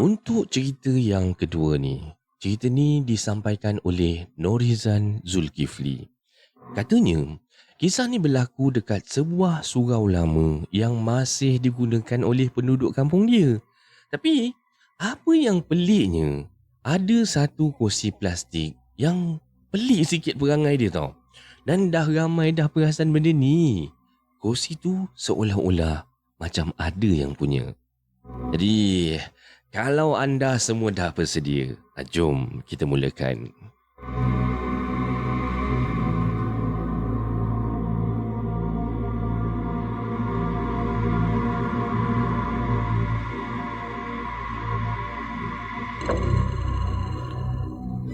Untuk cerita yang kedua ni, cerita ni disampaikan oleh Norizan Zulkifli. Katanya, kisah ni berlaku dekat sebuah surau lama yang masih digunakan oleh penduduk kampung dia. Tapi, apa yang peliknya, ada satu kursi plastik yang pelik sikit perangai dia tau. Dan dah ramai dah perasan benda ni. Kursi tu seolah-olah macam ada yang punya. Jadi, kalau anda semua dah bersedia, ah, jom kita mulakan.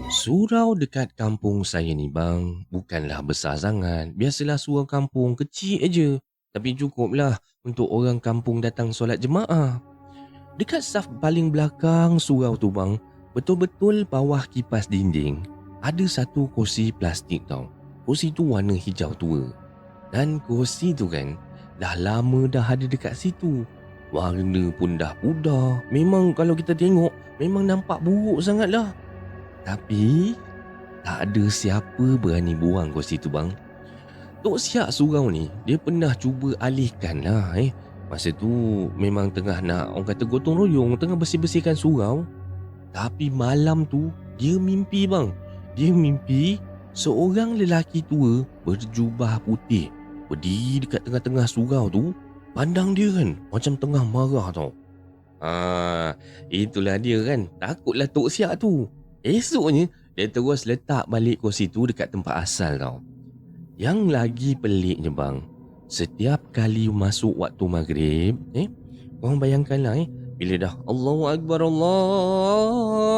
Surau dekat kampung saya ni bang, bukanlah besar sangat. Biasalah surau kampung kecil aja. Tapi cukuplah untuk orang kampung datang solat jemaah. Dekat saf paling belakang surau tu bang, betul-betul bawah kipas dinding, ada satu kursi plastik tau. Kursi tu warna hijau tua. Dan kursi tu kan, dah lama dah ada dekat situ. Warna pun dah pudar. Memang kalau kita tengok, memang nampak buruk sangat lah. Tapi, tak ada siapa berani buang kursi tu bang. Tok Siak surau ni, dia pernah cuba alihkan lah eh. Masa tu memang tengah nak orang kata gotong royong tengah bersih-bersihkan surau. Tapi malam tu dia mimpi bang. Dia mimpi seorang lelaki tua berjubah putih berdiri dekat tengah-tengah surau tu pandang dia kan macam tengah marah tau. Ah, itulah dia kan. Takutlah Tok Siak tu. Esoknya dia terus letak balik kursi tu dekat tempat asal tau. Yang lagi peliknya bang, setiap kali masuk waktu maghrib, eh, korang bayangkanlah eh, bila dah Allahu Akbar, Allahu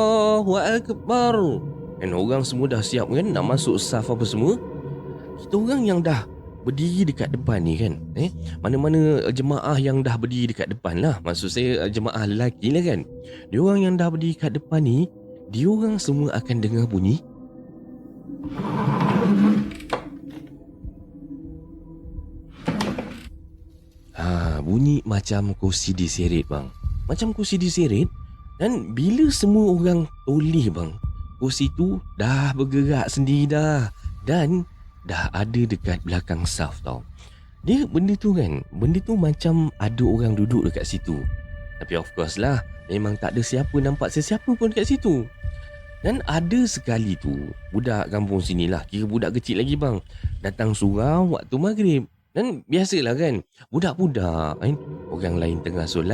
Akbar. Dan orang semua dah siap kan nak masuk saf apa semua. Kita orang yang dah berdiri dekat depan ni kan, eh, mana-mana jemaah yang dah berdiri dekat depan lah. Maksud saya jemaah lelaki lah kan. Dia orang yang dah berdiri dekat depan ni, dia orang semua akan dengar bunyi Ha, bunyi macam kursi diseret bang. Macam kursi diseret dan bila semua orang toleh bang, kursi tu dah bergerak sendiri dah dan dah ada dekat belakang saf tau. Dia benda tu kan, benda tu macam ada orang duduk dekat situ. Tapi of course lah, memang tak ada siapa nampak sesiapa pun dekat situ. Dan ada sekali tu, budak kampung sini lah, kira budak kecil lagi bang, datang surau waktu maghrib. Dan biasalah kan, budak-budak kan, orang lain tengah solat,